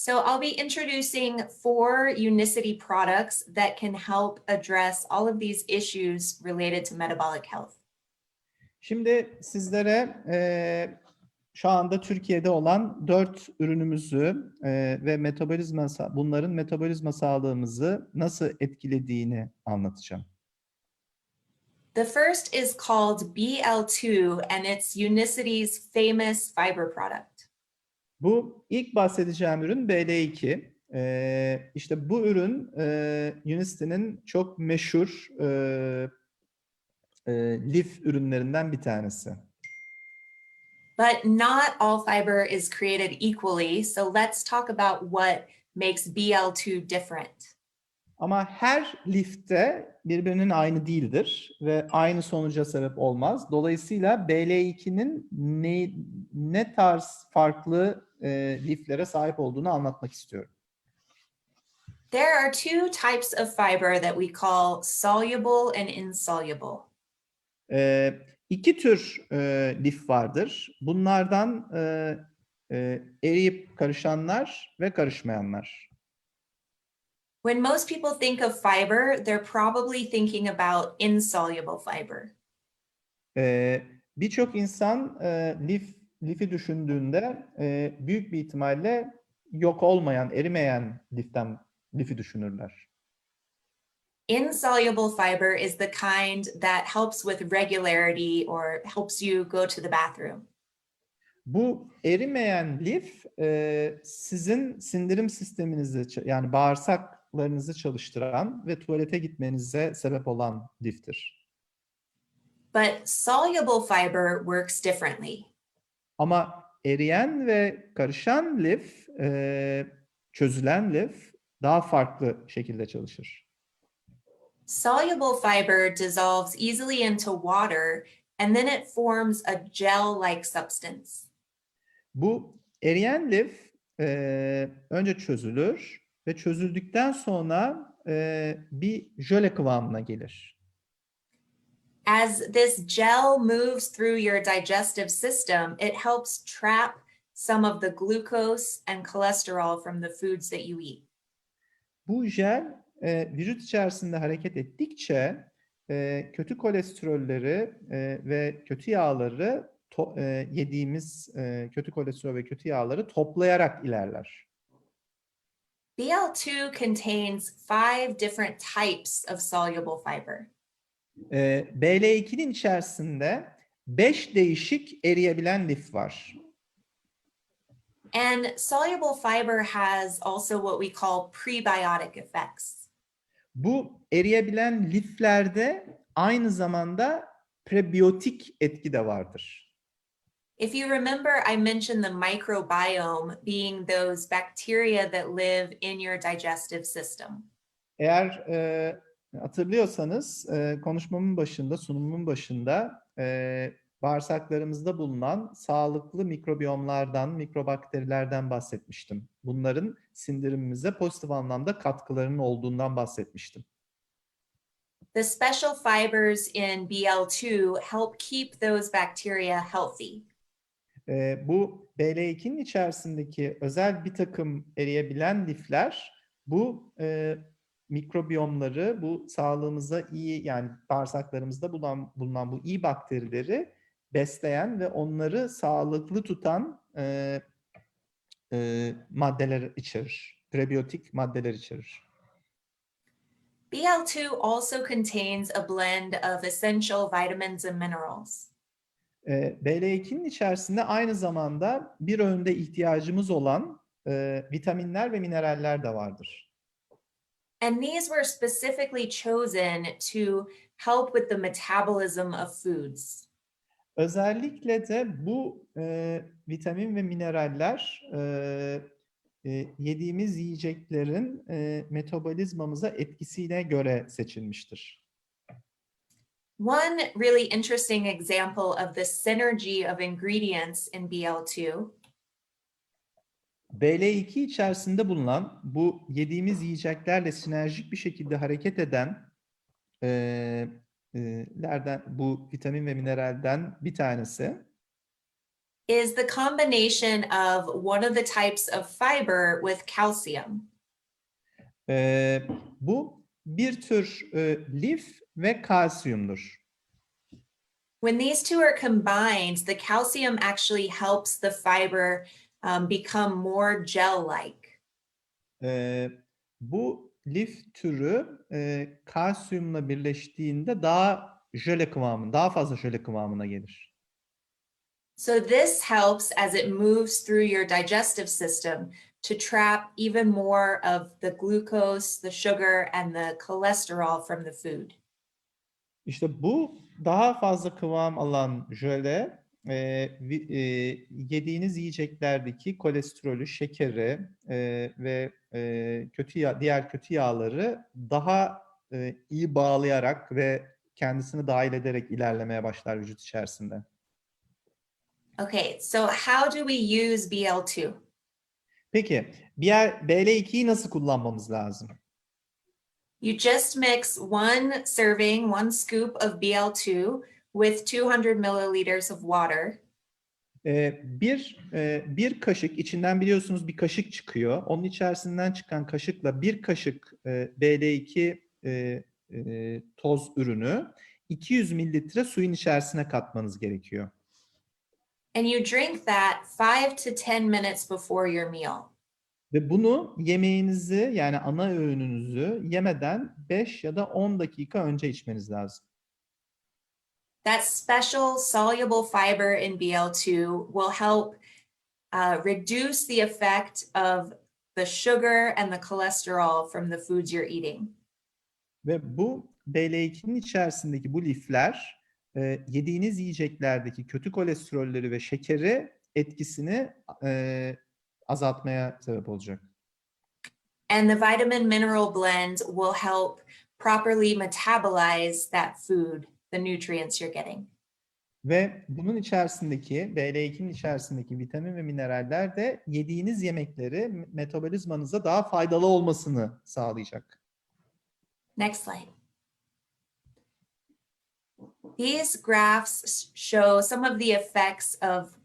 So I'll be introducing four Unicity products that can help address all of these issues related to metabolic health. Şimdi sizlere eee, şu anda Türkiye'de olan dört ürünümüzü eee, ve metabolizma bunların metabolizma sağlığımızı nasıl etkilediğini anlatacağım. The first is called BL2 and it's Unicity's famous fiber product. Bu ilk bahsedeceğim ürün BL2. Eee işte bu ürün eee Unicity'nin çok meşhur eee, eee, lif ürünlerinden bir tanesi. But not all fiber is created equally. So let's talk about what makes BL2 different. Ama her lifte birbirinin aynı değildir ve aynı sonuca sebep olmaz. Dolayısıyla BL2'nin ne, ne tarz farklı eee liflere sahip olduğunu anlatmak istiyorum. There are two types of fiber that we call soluble and insoluble. Ee, iki tür e, lif vardır. Bunlardan e, e, eriyip karışanlar ve karışmayanlar. When most people think of fiber, they're probably thinking about insoluble fiber. Ee, Birçok insan e, lif lifi düşündüğünde e, büyük bir ihtimalle yok olmayan, erimeyen liften lifi düşünürler. Insoluble fiber is the kind that helps with regularity or helps you go to the bathroom. Bu erimeyen lif e, sizin sindirim sisteminizi yani bağırsaklarınızı çalıştıran ve tuvalete gitmenize sebep olan liftir. But soluble fiber works differently. Ama eriyen ve karışan lif, e, çözülen lif daha farklı şekilde çalışır. Soluble fiber dissolves easily into water and then it forms a gel-like substance. Bu eriyen lif e, önce çözülür ve çözüldükten sonra e, bir jöle kıvamına gelir. As this gel moves through your digestive system, it helps trap some of the glucose and cholesterol from the foods that you eat. Bu jel e, vücut içerisinde hareket ettikçe e, kötü kolesterolleri e, ve kötü yağları to- e, yediğimiz e, kötü kolesterol ve kötü yağları toplayarak ilerler. BL2 contains five different types of soluble fiber. E, BL2'nin içerisinde 5 değişik eriyebilen lif var. And soluble fiber has also what we call prebiotic effects. Bu eriyebilen liflerde aynı zamanda prebiyotik etki de vardır. If you remember, I mentioned the microbiome being those bacteria that live in your digestive system. Eğer e, hatırlıyorsanız e, konuşmamın başında, sunumumun başında e, bağırsaklarımızda bulunan sağlıklı mikrobiyomlardan, mikrobakterilerden bahsetmiştim. Bunların sindirimimize pozitif anlamda katkılarının olduğundan bahsetmiştim. The special fibers in BL2 help keep those bacteria healthy. E, bu BL2'nin içerisindeki özel bir takım eriyebilen lifler bu e, mikrobiyomları, bu sağlığımıza iyi yani bağırsaklarımızda bulunan, bulunan bu iyi bakterileri besleyen ve onları sağlıklı tutan e, e, maddeler içerir. Prebiyotik maddeler içerir. BL2 also contains a blend of essential vitamins and minerals. E, BL2'nin içerisinde aynı zamanda bir öğünde ihtiyacımız olan e, vitaminler ve mineraller de vardır. And these were specifically chosen to help with the metabolism of foods. Özellikle de bu e, vitamin ve mineraller e, e, yediğimiz yiyeceklerin e, metabolizmamıza etkisine göre seçilmiştir. One really interesting example of the synergy of ingredients in BL2 BL2 içerisinde bulunan bu yediğimiz yiyeceklerle sinerjik bir şekilde hareket eden e, e, lerden bu vitamin ve mineralden bir tanesi is the combination of one of the types of fiber with calcium. Ee, bu bir tür e, lif ve kalsiyumdur. When these two are combined, the calcium actually helps the fiber um, become more gel-like. Ee, bu lif türü e, kalsiyumla birleştiğinde daha jöle kıvamı, daha fazla jöle kıvamına gelir. So this helps as it moves through your digestive system to trap even more of the glucose, the sugar, and the cholesterol from the food. İşte bu daha fazla kıvam alan jöle e, e, yediğiniz yiyeceklerdeki kolesterolü, şekeri e, ve e, kötü yağ, diğer kötü yağları daha e, iyi bağlayarak ve kendisini dahil ederek ilerlemeye başlar vücut içerisinde. Okay, so how do we use BL2? Peki, BL, BL2'yi nasıl kullanmamız lazım? You just mix one serving, one scoop of BL2 with 200 milliliters of water. Ee, bir e, bir kaşık içinden biliyorsunuz bir kaşık çıkıyor. Onun içerisinden çıkan kaşıkla bir kaşık e, BL2 e, e, toz ürünü 200 mililitre suyun içerisine katmanız gerekiyor. And you drink that five to 10 minutes before your meal. Ve bunu yemeğinizi yani ana öğününüzü yemeden 5 ya da 10 dakika önce içmeniz lazım. That special soluble fiber in BL2 will help uh, reduce the effect of the sugar and the cholesterol from the foods you're eating. Ve bu BL2'nin içerisindeki bu lifler e, yediğiniz yiyeceklerdeki kötü kolesterolleri ve şekeri etkisini e, azaltmaya sebep olacak. And the vitamin mineral blend will help properly metabolize that food, the nutrients you're getting. Ve bunun içerisindeki BL2'nin içerisindeki vitamin ve mineraller de yediğiniz yemekleri metabolizmanıza daha faydalı olmasını sağlayacak. Next slide. These graphs show some of the effects of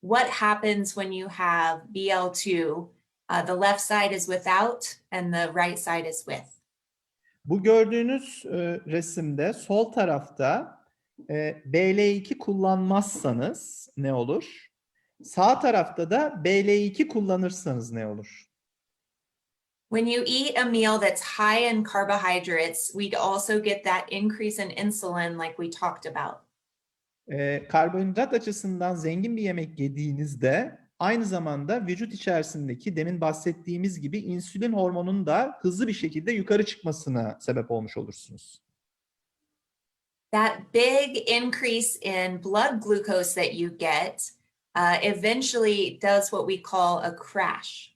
what happens when you have BL2. Uh, the left side is without and the right side is with. Bu gördüğünüz e, resimde sol tarafta e, BL2 kullanmazsanız ne olur? Sağ tarafta da BL2 kullanırsanız ne olur? When you eat a meal that's high in carbohydrates, we'd also get that increase in insulin like we talked about. E, karbonhidrat açısından zengin bir yemek yediğinizde aynı zamanda vücut içerisindeki demin bahsettiğimiz gibi insülin hormonunun da hızlı bir şekilde yukarı çıkmasına sebep olmuş olursunuz. that big increase in blood glucose that you get uh, eventually does what we call a crash.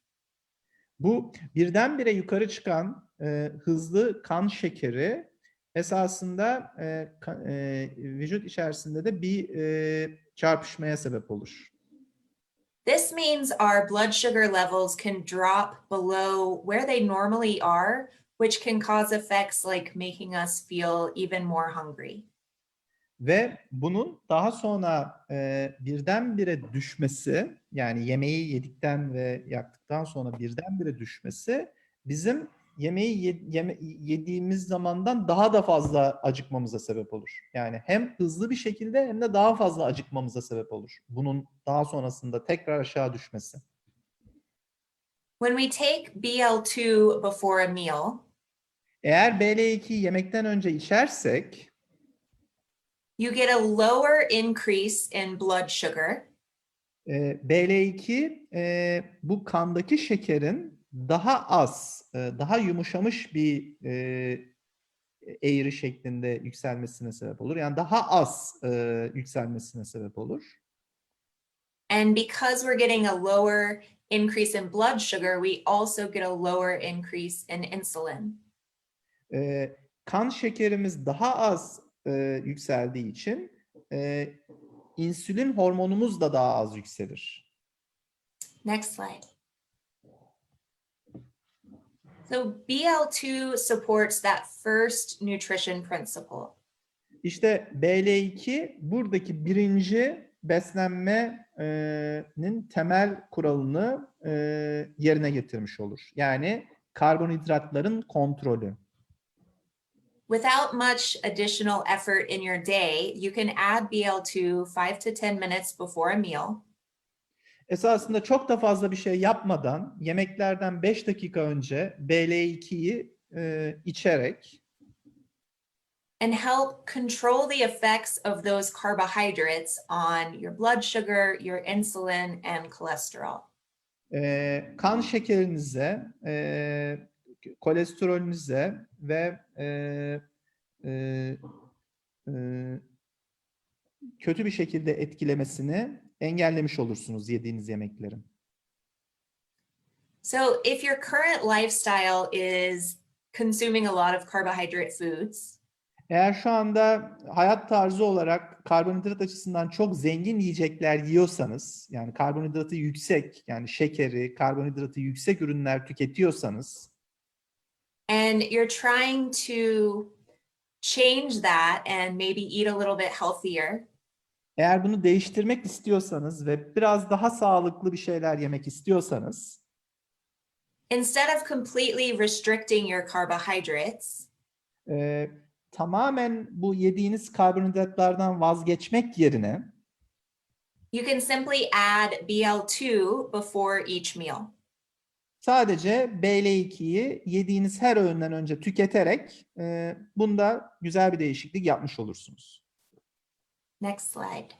Bu birdenbire yukarı çıkan e, hızlı kan şekeri esasında e, e, vücut içerisinde de bir e, çarpışmaya sebep olur. This means our blood sugar levels can drop below where they normally are, which can cause effects like making us feel even more hungry. Ve bunun daha sonra e, birdenbire düşmesi, yani yemeği yedikten ve yaktıktan sonra birdenbire düşmesi bizim yemeği ye- yeme- yediğimiz zamandan daha da fazla acıkmamıza sebep olur. Yani hem hızlı bir şekilde hem de daha fazla acıkmamıza sebep olur. Bunun daha sonrasında tekrar aşağı düşmesi. When we take BL2 before a meal, Eğer BL2 yemekten önce içersek you get a lower increase in blood sugar. E, BL2 e, bu kandaki şekerin daha az, e, daha yumuşamış bir e, eğri şeklinde yükselmesine sebep olur. Yani daha az e, yükselmesine sebep olur. And because we're getting a lower increase in blood sugar, we also get a lower increase in insulin. E, kan şekerimiz daha az e, yükseldiği için e, insülin hormonumuz da daha az yükselir. Next slide. So BL2 supports that first nutrition principle. İşte BL2 buradaki birinci beslenmenin temel kuralını e, yerine getirmiş olur. Yani karbonhidratların kontrolü. Without much additional effort in your day, you can add BL2 5 to 10 minutes before a meal. Esasında çok da fazla bir şey yapmadan yemeklerden 5 dakika önce BL2'yi e, içerek and help control the effects of those carbohydrates on your blood sugar, your insulin, and cholesterol. e, kan şekerinize, e, kolesterolünüze ve e, e, e, kötü bir şekilde etkilemesini engellemiş olursunuz yediğiniz yemeklerin. So, if your current lifestyle is consuming a lot of carbohydrate foods, Eğer şu anda hayat tarzı olarak karbonhidrat açısından çok zengin yiyecekler yiyorsanız, yani karbonhidratı yüksek, yani şekeri, karbonhidratı yüksek ürünler tüketiyorsanız, and you're trying to change that and maybe eat a little bit healthier, eğer bunu değiştirmek istiyorsanız ve biraz daha sağlıklı bir şeyler yemek istiyorsanız, instead of completely restricting your carbohydrates, e, tamamen bu yediğiniz karbonhidratlardan vazgeçmek yerine you can simply add BL2 before each meal. sadece BL2'yi yediğiniz her öğünden önce tüketerek e, bunda güzel bir değişiklik yapmış olursunuz. Next slide.